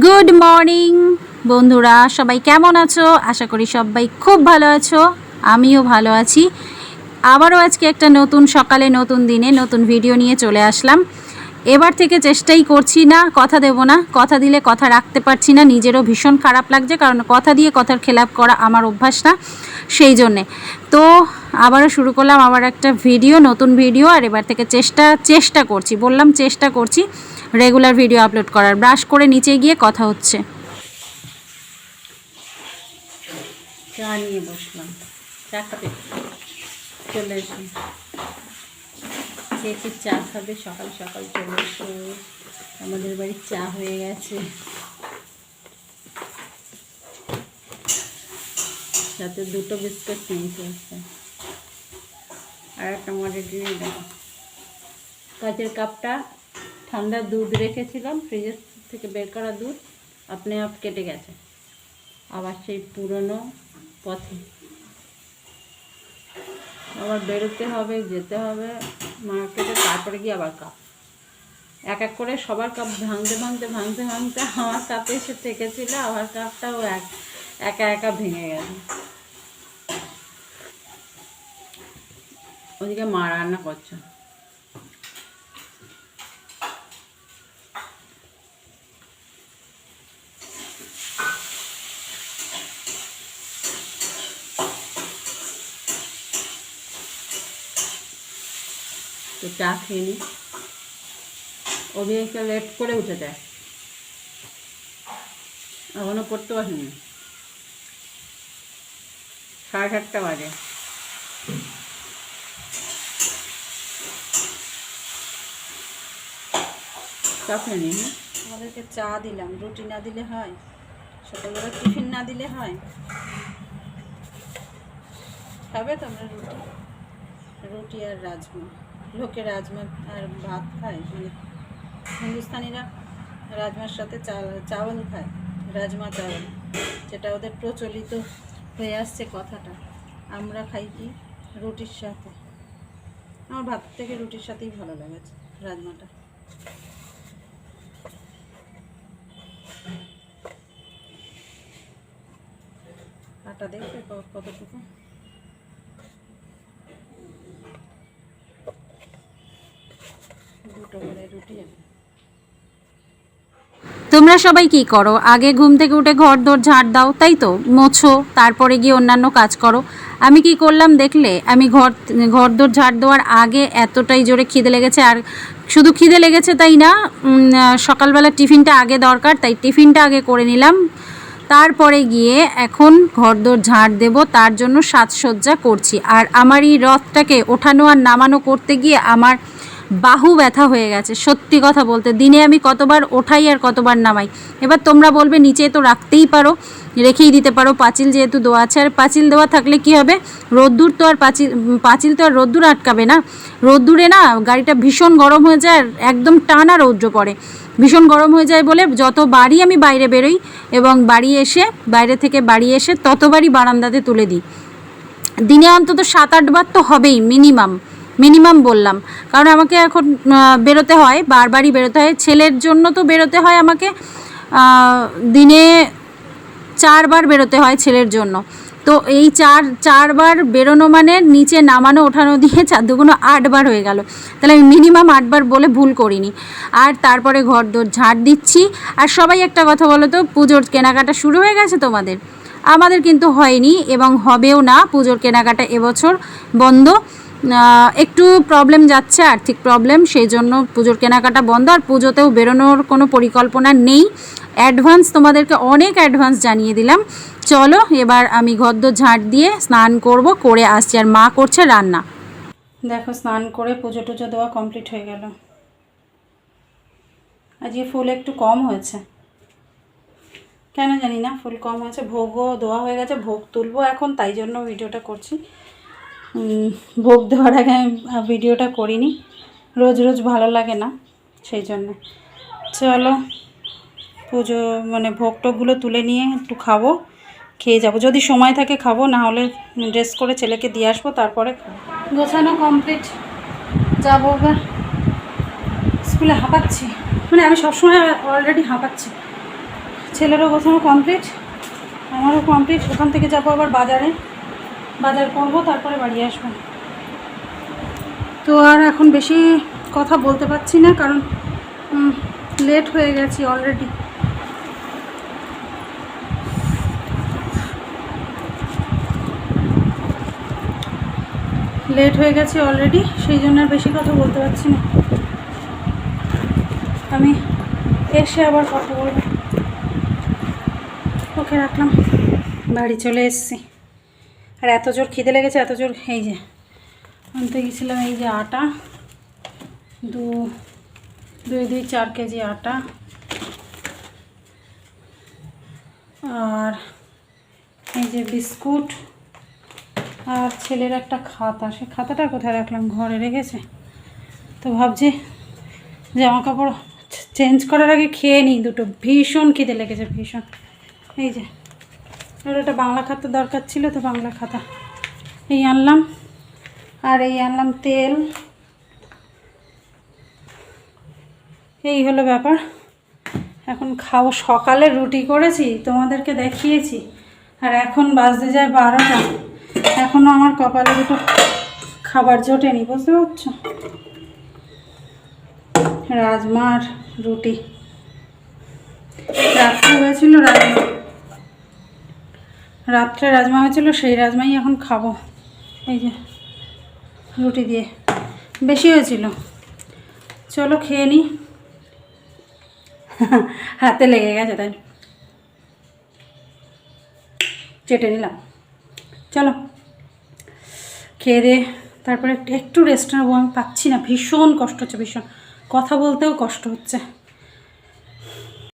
Good morning বন্ধুরা, সবাই কেমন আছো? আশা করি সবাই খুব ভালো আছো, আমিও ভালো আছি। আবারও আজকে একটা নতুন সকালে, নতুন দিনে, নতুন ভিডিও নিয়ে চলে আসলাম। এবার থেকে চেষ্টাই করছি না, কথা দেব না, কথা দিলে কথা রাখতে পারছি না, নিজেরও ভীষণ খারাপ লাগছে, কারণ কথা দিয়ে কথার খেলাপ করা আমার অভ্যাস না, সেই জন্যে। তো আবারও শুরু করলাম আবার একটা ভিডিও নতুন ভিডিও আর এবার থেকে চেষ্টা চেষ্টা করছি, বললাম চেষ্টা করছি। রেগুলার ভিডিও আপলোড করার ব্রাশ করে নিচে গিয়ে কথা হচ্ছে। চা নিয়ে বসলাম। চা খাবে? চলে এসো। কে চা খাবে? সকাল সকাল চলে এসো। আমাদের বাড়ির চা হয়ে গেছে। সাথে দুটো বিস্কুট নিয়েছি একটা আর একটা মডেল দেখো কাচের কাপটা ঠান্ডা দুধ রেখেছিলাম ফ্রিজের থেকে বের করা দুধ, আপনি আপ কেটে গেছে। আবার সেই পুরনো পথে। আবার বেরোতে হবে, যেতে হবে মার্কেটে তারপরে গিয়ে আবার কাপ এক এক করে সবার কাপ ভাঙতে ভাঙতে ভাঙতে ভাঙতে আমার কাপে এসে থেকেছিল আমার কাপটাও এক, একা একা ভেঙে গেছে। ওদিকে মা রান্না করছে। তো চা খেয়ে নিই ওদিকে লেট করে উঠে যায় এখনও পড়তে পারিনি সাড়ে সাতটা বাজে। চা খেয়ে নিই? আমাদেরকে চা দিলাম। রুটি না দিলে হয়, সকালবেলা টিফিন না দিলে হয়। খাবে তোমরা রুটি? রুটি আর রাজমা। লোকে রাজমা আর ভাত খায় মানে হিন্দুস্তানিরা রাজমার সাথে চাওয়াল খায়, রাজমা চাওয়াল যেটা ওদের প্রচলিত হয়ে আসছে কথাটা। আমরা খাই কি? রুটির সাথে। আমার ভাত থেকে রুটির সাথেই ভালো লাগেছে রাজমাটা। আটা দেখবে কতটুকু? তোমরা সবাই কি করো? আগে ঘুম থেকে উঠে ঘর দোর ঝাড় দাও, তাই তো? মোছো, তারপরে গিয়ে অন্যান্য কাজ করো। আমি কি করলাম দেখলে? আমি ঘর ঘর দোর ঝাড় দেওয়ার আগে এতটাই জোরে খিদে লেগেছে, আর শুধু খিদে লেগেছে তাই না? সকালবেলা টিফিনটা আগে দরকার, তাই টিফিনটা আগে করে নিলাম। তারপরে গিয়ে এখন ঘর ঘরদোর ঝাড় দেব, তার জন্য সাজসজ্জা করছি। আর আমার এই রথটাকে ওঠানো আর নামানো করতে গিয়ে আমার বাহু ব্যথা হয়ে গেছে, সত্যি কথা বলতে। দিনে আমি কতবার ওঠাই আর কতবার নামাই। এবার তোমরা বলবে, নিচে তো রাখতেই পারো, রেখেই দিতে পারো, পাঁচিল যেহেতু দেওয়া আছে। আর পাঁচিল দেওয়া থাকলে কি হবে? রোদ্দুর তো আর পাঁচিল পাঁচিল তো আর রোদ্দুর আটকাবে না। রোদ্দুরে না গাড়িটা ভীষণ গরম হয়ে যায় আর একদম টানা রৌদ্র পড়ে। ভীষণ গরম হয়ে যায় বলে যত বাড়ি আমি বাইরে বেরোই এবং বাড়ি এসে, বাইরে থেকে বাড়ি এসে ততবারই বারান্দাতে তুলে দিই। দিনে অন্তত সাত আটবার তো হবেই, মিনিমাম। মিনিমাম বললাম। কারণ আমাকে এখন বেরোতে হয়, বারবারই বেরোতে হয়। ছেলের জন্য তো বেরোতে হয় আমাকে দিনে চারবার বেরোতে হয় ছেলের জন্য। তো এই চার, চারবার বেরোনো মানে নিচে নামানো, ওঠানো দিয়ে চার দুগুনো আটবার হয়ে গেল। তাহলে আমি মিনিমাম আটবার বলে ভুল করিনি। আর তারপরে ঘর দোর ঝাড় দিচ্ছি। আর সবাই একটা কথা বলো তো, পুজোর কেনাকাটা শুরু হয়ে গেছে তোমাদের? আমাদের কিন্তু হয়নি এবং হবেও না। পুজোর কেনাকাটা এবছর বন্ধ। একটু প্রবলেম যাচ্ছে, আর্থিক প্রবলেম সেই জন্য পুজোর কেনাকাটা বন্ধ। আর পুজোতেও বেরোনোর কোনো পরিকল্পনা নেই। অ্যাডভান্স তোমাদেরকে অনেক অ্যাডভান্স জানিয়ে দিলাম। চলো, এবার আমি ঘদ্দ ঝাঁট দিয়ে স্নান করব, করে আসছি। আর মা করছে রান্না। দেখো, স্নান করে পুজো টুজো দেওয়া কমপ্লিট হয়ে গেল। আজকে ফুল একটু কম হয়েছে। কেন জানি না, ফুল কম হয়েছে। ভোগও দেওয়া হয়ে গেছে, ভোগ তুলবো এখন, তাই জন্য ভিডিওটা করছি। ভোগ দেওয়ার আগে আমি ভিডিওটা করিনি। রোজ রোজ ভালো লাগে না, সেই জন্য। চলো, পুজো মানে ভোগ টোকগুলো তুলে নিয়ে একটু খাব, খেয়ে যাব। যদি সময় থাকে খাব, না হলে ড্রেস করে ছেলেকে দিয়ে আসব, তারপরে গোছানো কমপ্লিট, যাব এবার। স্কুলে হাঁপাচ্ছি। মানে আমি সবসময় অলরেডি হাঁপাচ্ছি। ছেলেরও গোছানো কমপ্লিট, আমারও কমপ্লিট, ওখান থেকে যাব আবার বাজারে। বাজার করব, তারপরে বাড়ি আসব। তো আর এখন বেশি কথা বলতে পারছি না, কারণ লেট হয়ে গেছি অলরেডি লেট হয়ে গেছে অলরেডি সেই জন্য আর বেশি কথা বলতে পারছি না। আমি এসে আবার কথা বলব। ওকে, রাখলাম। বাড়ি চলে এসেছি। আর এত জোর খিদে লেগেছে, এত জোর, এই যে, আনতে গেছিলাম এই যে আটা, দু, দুই দুই, চার কেজি আটা, আর এই যে বিস্কুট, আর ছেলের একটা খাতা, সে খাতাটা কোথায় রাখলাম? ঘরে রেখেছে। তো ভাবছি জামা কাপড় চেঞ্জ করার আগে খেয়ে নিই দুটো, ভীষণ খিদে লেগেছে, ভীষণ। এই যে আর একটা বাংলা খাতা দরকার ছিল তো বাংলা খাতা। এই আনলাম। আর এই আনলাম তেল। এই হলো ব্যাপার। এখন খাব। সকালে রুটি করেছি, তোমাদেরকে দেখিয়েছি। আর এখন বাজতে যায় বারোটা। এখনও আমার কপালে দুটো খাবার জোটেনি, বুঝতে পারছ? রাজমার রুটি। রাত্রে হয়েছিল রাজমা রাত্রে রাজমা হয়েছিল, সেই রাজমাই এখন খাব। এই যে, রুটি দিয়ে। বেশি হয়েছিল। চলো খেয়ে নিই হাতে লেগে গেছে, তাই। চেটে নিলাম। চলো। খেয়ে দিয়ে তারপরে একটু রেস্ট নেব। আমি পাচ্ছি না। ভীষণ কষ্ট হচ্ছে, ভীষণ। কথা বলতেও কষ্ট হচ্ছে।